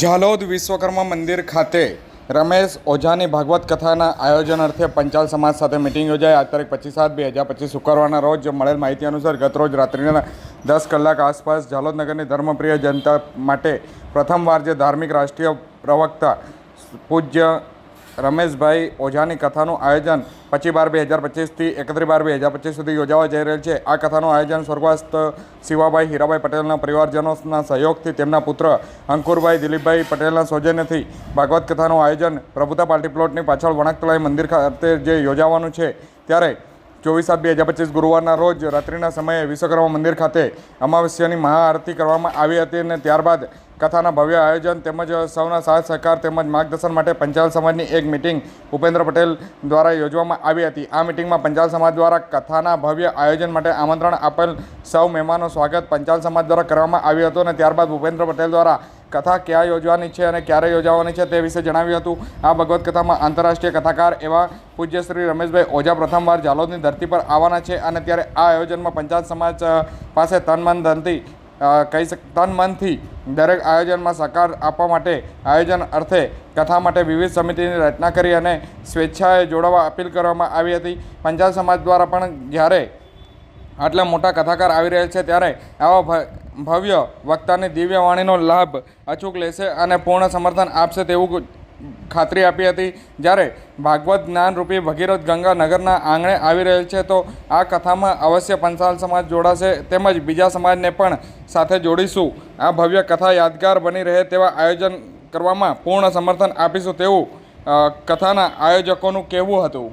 ઝાલોદ વિશ્વકર્મા મંદિર ખાતે રમેશ ઓઝાની ભાગવત કથાના આયોજન અર્થે પંચાલ સમાજ સાથે મિટિંગ યોજાઈ. આજ તારીખ પચીસ સાત બે હજાર પચીસ શુક્રવારના રોજ મળેલ માહિતી અનુસાર ગતરોજ રાત્રિના દસ કલાક આસપાસ ઝાલોદ નગરની ધર્મપ્રિય જનતા માટે પ્રથમવાર જે ધાર્મિક રાષ્ટ્રીય પ્રવક્તા પૂજ્ય રમેશભાઈ ઓઝાની કથાનું આયોજન પચીસ બાર બે હજાર પચીસથી એકત્રીસ બાર બે હજાર પચીસ સુધી યોજાવા જઈ રહેલ છે. આ કથાનું આયોજન સ્વર્ગસ્થ શિવાભાઈ હીરાભાઈ પટેલના પરિવારજનોના સહયોગથી તેમના પુત્ર અંકુરભાઈ દિલીપભાઈ પટેલના સૌજન્યથી ભાગવત કથાનું આયોજન પ્રભુતા પાર્ટી પ્લોટની પાછળ વણાકતલાઈ મંદિર ખાતે જે યોજાવાનું છે, ત્યારે ચોવીસ સાત બે હજાર પચીસ ગુરુવારના રોજ રાત્રિના સમયે વિશ્વકર્મા મંદિર ખાતે અમાવસ્યાની મહાઆરતી કરવામાં આવી હતી અને ત્યારબાદ કથાના ભવ્ય આયોજન તેમજ સૌના સાથ સહકાર તેમજ માર્ગદર્શન માટે પંચાલ સમાજની એક મિટિંગ ભૂપેન્દ્ર પટેલ દ્વારા યોજવામાં આવી હતી. આ મિટિંગમાં પંચાલ સમાજ દ્વારા કથાના ભવ્ય આયોજન માટે આમંત્રણ આપેલ સૌ મહેમાનો સ્વાગત પંચાલ સમાજ દ્વારા કરવામાં આવ્યું હતું અને ત્યારબાદ ભૂપેન્દ્ર પટેલ દ્વારા કથા ક્યાં યોજવાની છે અને ક્યારે યોજાવાની છે તે વિશે જણાવ્યું હતું. આ ભગવત કથામાં આંતરરાષ્ટ્રીય કથાકાર એવા પૂજ્ય શ્રી રમેશભાઈ ઓઝા પ્રથમવાર જાલોદની ધરતી પર આવવાના છે અને ત્યારે આ આયોજનમાં પંચાયત સમાજ પાસે તન, મન, ધનથી કહી શક, તન, મનથી દરેક આયોજનમાં સહકાર આપવા માટે આયોજન અર્થે કથા માટે વિવિધ સમિતિની રચના કરી અને સ્વેચ્છાએ જોડાવા અપીલ કરવામાં આવી હતી. પંચાયત સમાજ દ્વારા પણ જ્યારે આટલા મોટા કથાકાર આવી રહ્યા છે ત્યારે આવા ભવ્ય વક્તાની દિવ્ય વાણીનો લાભ અચૂક લેશે અને પૂર્ણ સમર્થન આપશે તેવું ખાતરી આપી હતી. જ્યારે ભાગવત જ્ઞાનરૂપી ભગીરથ ગંગા નગરના આંગણે આવી રહેલ છે, તો આ કથામાં અવશ્ય પંચાલ સમાજ જોડાશે તેમજ બીજા સમાજને પણ સાથે જોડીશું. આ ભવ્ય કથા યાદગાર બની રહે તેવા આયોજન કરવામાં પૂર્ણ સમર્થન આપીશું તેવું કથાના આયોજકોનું કહેવું હતું.